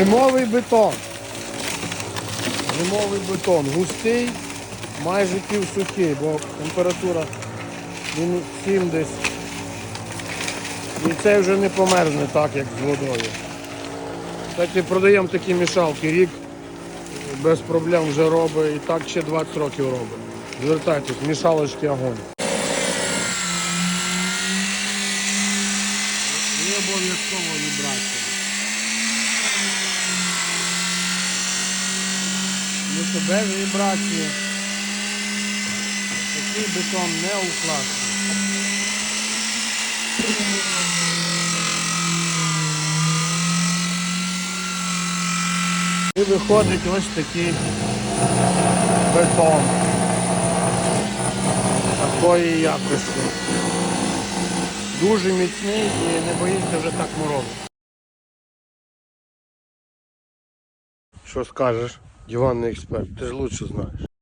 Зимовий бетон. Зимовий бетон. Густий, майже півсухий, бо температура мінус 7 десь. І цей вже не померзне так, як з водою. Кстати, продаємо такі мішалки. Рік без проблем вже робить і так ще 20 років робить. Звертайтесь, мішалочки огонь. Не обов'язково вібрація. Ну то без вібрації. Такий бетон не укласти. І виходить ось такий бетон. Такої якості. Дуже міцний і не боїться вже так морозу. Що скажеш, диванний експерт, ти ж лучше знаєш.